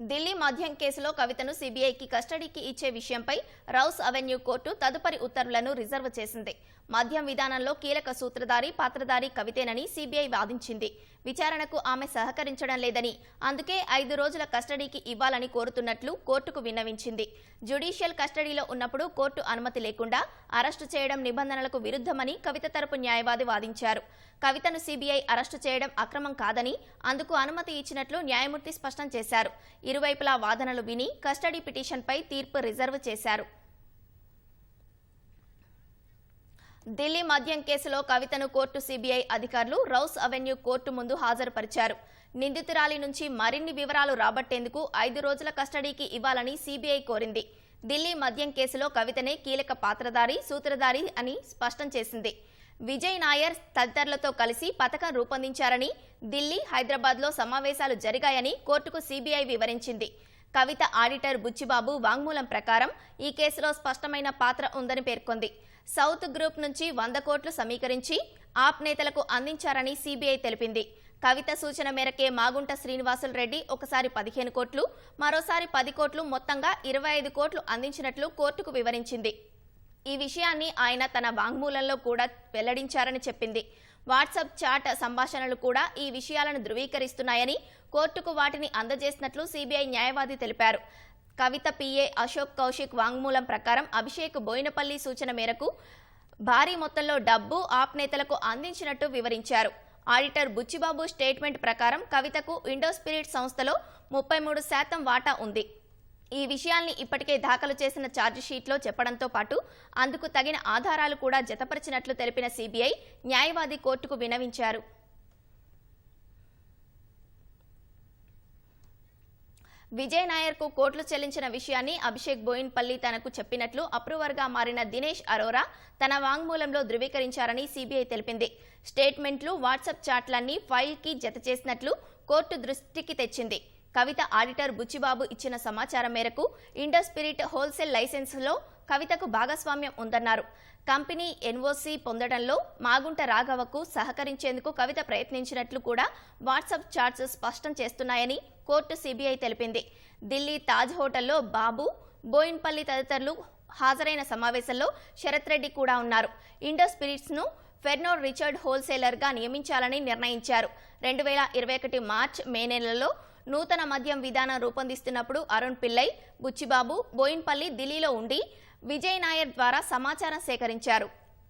ఢిల్లీ మద్యం కేసులో కవితను సీబీఐకి కస్టడీకి ఇచ్చే విషయంపై రౌస్ అవెన్యూ కోర్టు తదుపరి ఉత్తర్వులను రిజర్వ్ చేసింది. మద్యం విధానంలో కీలక సూత్రధారి పాత్రధారి కవితేనని సీబీఐ వాదించింది. విచారణకు ఆమె సహకరించడం లేదని అందుకే ఐదు రోజుల కస్టడీకి ఇవ్వాలని కోరుతున్నట్లు కోర్టుకు విన్నవించింది. జ్యుడిషియల్ కస్టడీలో ఉన్నప్పుడు కోర్టు అనుమతి లేకుండా అరెస్టు చేయడం నిబంధనలకు విరుద్ధమని కవిత తరపు న్యాయవాది వాదించారు. కవితను సీబీఐ అరెస్టు చేయడం అక్రమం కాదని అందుకు అనుమతి ఇచ్చినట్లు న్యాయమూర్తి స్పష్టం చేశారు. ఇరువైపులా వాదనలు విని కస్టడీ పిటిషన్పై తీర్పు రిజర్వ్ చేశారు. ఢిల్లీ మద్యం కేసులో కవితను కోర్టు సీబీఐ అధికారులు రౌస్ అవెన్యూ కోర్టు ముందు హాజరుపరిచారు. నిందితురాలి నుంచి మరిన్ని వివరాలు రాబట్టేందుకు ఐదు రోజుల కస్టడీకి ఇవ్వాలని సీబీఐ కోరింది. ఢిల్లీ మద్యం కేసులో కవితనే కీలక పాత్రధారి సూత్రధారి అని స్పష్టం చేసింది. విజయ్ నాయర్ తదితరులతో కలిసి పథకం రూపొందించారని ఢిల్లీ హైదరాబాద్లో సమావేశాలు జరిగాయని కోర్టుకు సీబీఐ వివరించింది. కవిత ఆడిటర్ బుచ్చిబాబు వాంగ్మూలం ప్రకారం ఈ కేసులో స్పష్టమైన పాత్ర ఉందని పేర్కొంది. సౌత్ గ్రూప్ నుంచి వంద కోట్లు సమీకరించి ఆప్ నేతలకు అందించారని సీబీఐ తెలిపింది. కవిత సూచన మేరకే మాగుంట శ్రీనివాసులు రెడ్డి ఒకసారి పదిహేను కోట్లు మరోసారి పది కోట్లు మొత్తంగా ఇరవై ఐదు కోట్లు అందించినట్లు కోర్టుకు వివరించింది. ఈ విషయాన్ని ఆయన తన వాంగ్మూలంలో కూడా వెల్లడించారని చెప్పింది. వాట్సాప్ చాట్ సంభాషణలు కూడా ఈ విషయాలను ధృవీకరిస్తున్నాయని కోర్టుకు వాటిని అందజేసినట్లు సీబీఐ న్యాయవాది తెలిపారు. కవిత పిఏ అశోక్ కౌశిక్ వాంగ్మూలం ప్రకారం అభిషేక్ బోయినపల్లి సూచన మేరకు భారీ మొత్తంలో డబ్బు ఆప్ నేతలకు అందించినట్టు వివరించారు. ఆడిటర్ బుచ్చిబాబు స్టేట్మెంట్ ప్రకారం కవితకు ఇండోస్పిరిట్ సంస్థలో ముప్పై మూడు శాతం వాటా ఉంది. ఈ విషయాల్ని ఇప్పటికే దాఖలు చేసిన ఛార్జిషీట్లో చెప్పడంతో పాటు అందుకు తగిన ఆధారాలు కూడా జతపరిచినట్లు తెలిపిన సీబీఐ న్యాయవాది కోర్టుకు వినవించారు. విజయ్ నాయర్కు కోట్లు చెల్లించిన విషయాన్ని అభిషేక్ బోయిన్పల్లి తనకు చెప్పినట్లు అప్రూవర్గా మారిన దినేష్ అరోరా తన వాంగ్మూలంలో ధృవీకరించారని సిబిఐ తెలిపింది. స్టేట్మెంట్లు వాట్సాప్ చాట్లన్నీ ఫైల్కి జత చేసినట్లు కోర్టు దృష్టికి తెచ్చింది. కవిత ఆడిటర్ బుచ్చిబాబు ఇచ్చిన సమాచారం మేరకు ఇండోస్పిరిట్ హోల్సేల్ లైసెన్సులో కవితకు భాగస్వామ్యం ఉందన్నారు. కంపెనీ ఎన్ఓసి పొందడంలో మాగుంట రాఘవకు సహకరించేందుకు కవిత ప్రయత్నించినట్లు కూడా వాట్సాప్ చాట్స్ స్పష్టం చేస్తున్నాయని కోర్టు సీబీఐ తెలిపింది. ఢిల్లీ తాజ్ హోటల్లో బాబు బోయిన్పల్లి తదితరులు హాజరైన సమావేశంలో శరత్ రెడ్డి కూడా ఉన్నారు. ఇండో స్పిరిట్స్ను ఫెర్నో రిచర్డ్ హోల్సేలర్గా నియమించాలని నిర్ణయించారు. రెండు వేల ఇరవై ఒకటి మార్చ్ మే నెలలో నూతన మద్యం విధానం రూపొందిస్తున్నప్పుడు అరుణ్ పిల్లై బుచ్చిబాబు బోయిన్పల్లి ఢిల్లీలో ఉండి విజయ్ నాయర్ ద్వారా సమాచారం సేకరించారు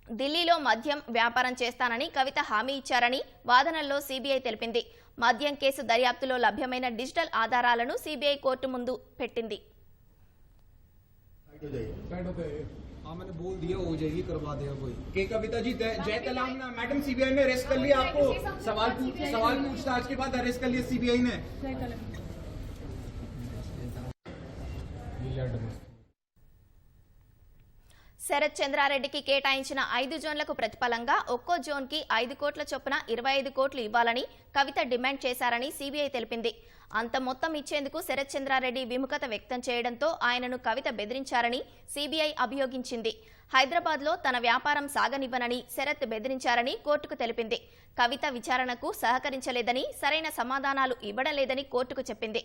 ఢిల్లీలో మద్యం వ్యాపారం చేస్తానని కవిత హామీ ఇచ్చారని వాదనల్లో సీబీఐ తెలిపింది మద్యం కేసు దర్యాప్తులో లభ్యమైన డిజిటల్ ఆధారాలను సీబీఐ కోర్టు ముందు పెట్టింది साइड हो जाइए साइड होते हाँ मैंने बोल दिया हो जाएगी करवा देगा कोई के कविता जी जय जय कलाम ना मैडम सीबीआई ने अरेस्ट कर लिया आपको सवाल पूछ सवाल पूछताछ के बाद अरेस्ट कर लिया सीबीआई ने శరత్ చంద్రారెడ్డికి కేటాయించిన ఐదు జోన్లకు ప్రతిఫలంగా ఒక్కో జోన్కి ఐదు కోట్ల చొప్పున ఇరవై ఐదు కోట్లు ఇవ్వాలని కవిత డిమాండ్ చేశారని సీబీఐ తెలిపింది. అంత మొత్తం ఇచ్చేందుకు శరత్ చంద్రారెడ్డి విముఖత వ్యక్తం చేయడంతో ఆయనను కవిత బెదిరించారని సీబీఐ అభియోగించింది. హైదరాబాద్లో తన వ్యాపారం సాగనివ్వనని శరత్ బెదిరించారని కోర్టుకు తెలిపింది. కవిత విచారణకు సహకరించలేదని సరైన సమాధానాలు ఇవ్వడలేదని కోర్టుకు చెప్పింది.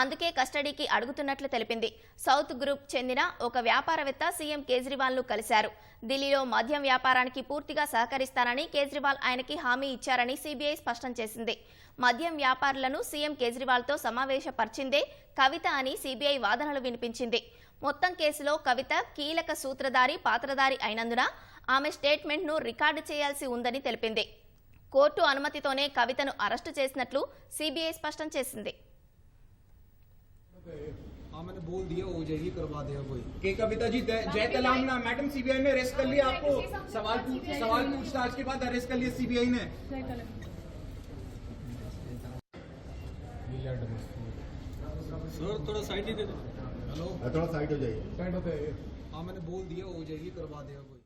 అందుకే కస్టడీకి అడుగుతున్నట్లు తెలిపింది. సౌత్ గ్రూప్ చెందిన ఒక వ్యాపారవేత్త సీఎం కేజ్రీవాల్ను కలిశారు. ఢిల్లీలో మద్యం వ్యాపారానికి పూర్తిగా సహకరిస్తానని కేజ్రీవాల్ ఆయనకి హామీ ఇచ్చారని సీబీఐ స్పష్టం చేసింది. మద్యం వ్యాపారులను సీఎం కేజ్రీవాల్తో సమావేశపరిచిందే కవిత అని సీబీఐ వాదనలు వినిపించింది మొత్తం కేసులో కవిత కీలక సూత్రధారి పాత్రధారి అయినందున ఆమె స్టేట్మెంట్ను రికార్డు చేయాల్సి ఉందని తెలిపింది కోర్టు అనుమతితోనే కవితను అరెస్టు చేసినట్లు సీబీఐ స్పష్టం చేసింది हाँ मैंने बोल दिया हो जाएगी करवा देगा कोई के कविता जी जय जय कलाम ना मैडम सीबीआई ने अरेस्ट कर लिया आपको सवाल पूछ सवाल पूछताछ के बाद अरेस्ट कर लिया सीबीआई ने सर थोड़ा साइड ही दे दो हेलो थोड़ा साइड हो जाइए साइड होते हाँ मैंने बोल दिया हो जाएगी करवा देगा कोई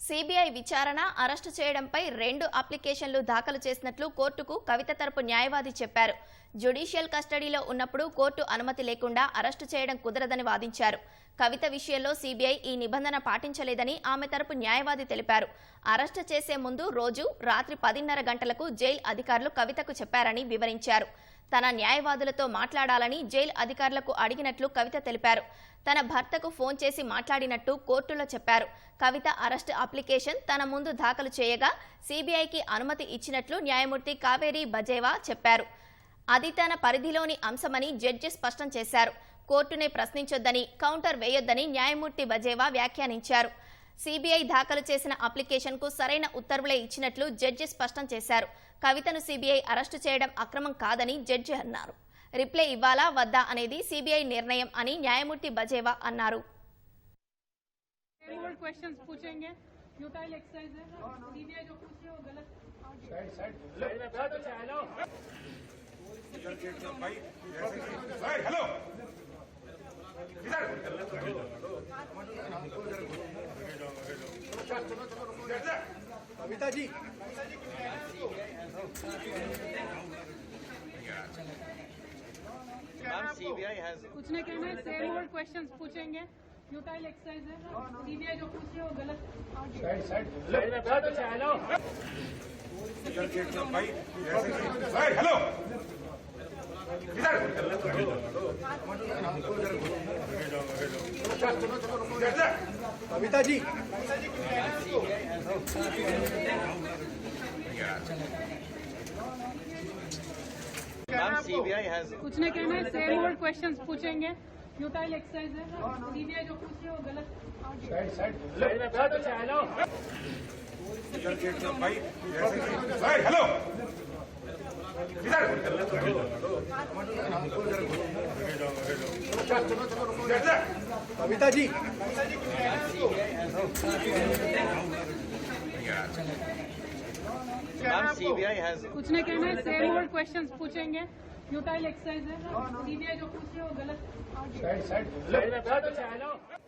సిబిఐ విచారణ అరెస్టు చేయడంపై రెండు అప్లికేషన్లు దాఖలు చేసినట్లు కోర్టుకు కవిత తరపు న్యాయవాది చెప్పారు జ్యుడిషియల్ కస్టడీలో ఉన్నప్పుడు కోర్టు అనుమతి లేకుండా అరెస్టు చేయడం కుదరదని వాదించారు కవిత విషయంలో సిబిఐ ఈ నిబంధన పాటించలేదని ఆమె తరపు న్యాయవాది తెలిపారు అరెస్టు చేసే ముందు రోజు రాత్రి పదిన్నర గంటలకు జైలు అధికారులు కవితకు చెప్పారని వివరించారు తన న్యాయవాదులతో మాట్లాడాలని జైలు అధికారులకు అడిగినట్లు కవిత తెలిపారు. తన భర్తకు ఫోన్ చేసి మాట్లాడినట్టు కోర్టులో చెప్పారు. కవిత అరెస్ట్ అప్లికేషన్ తన ముందు దాఖలు చేయగా సిబిఐకి అనుమతి ఇచ్చినట్లు న్యాయమూర్తి కావేరి బజేవా చెప్పారు. అది తన పరిధిలోని అంశమని జడ్జి స్పష్టం చేశారు. కోర్టునే ప్రశ్నించొద్దని కౌంటర్ వేయొద్దని న్యాయమూర్తి బజేవా వ్యాఖ్యానించారు. సీబీఐ దాఖలు చేసిన అప్లికేషన్కు సరైన ఉత్తర్వులే ఇచ్చినట్లు జడ్జి స్పష్టం చేశారు. కవితను సీబీఐ అరెస్టు చేయడం అక్రమం కాదని జడ్జి అన్నారు. రిప్లై ఇవ్వాలా వద్దా అనేది సీబీఐ నిర్ణయం అని న్యాయమూర్తి బజేవా అన్నారు. कविता जी कुछ नहीं कहना है सेम और क्वेश्चंस पूछेंगे। यूटाइल एक्सरसाइज है सीबीआई जो पूछ रही है वो गलत हेलो कविता जी कुछ नहीं कहना है सेम और क्वेश्चंस पूछेंगे। यूटाइल एक्सरसाइज है। सीबीआई जो पूछ रही है वो गलत हेलो कविता जी कुछ नहीं कहना है सेम और क्वेश्चंस पूछेंगे। यूटाइल एक्सरसाइज है सीबीआई जो पूछ रही है वो गलत साइड साइड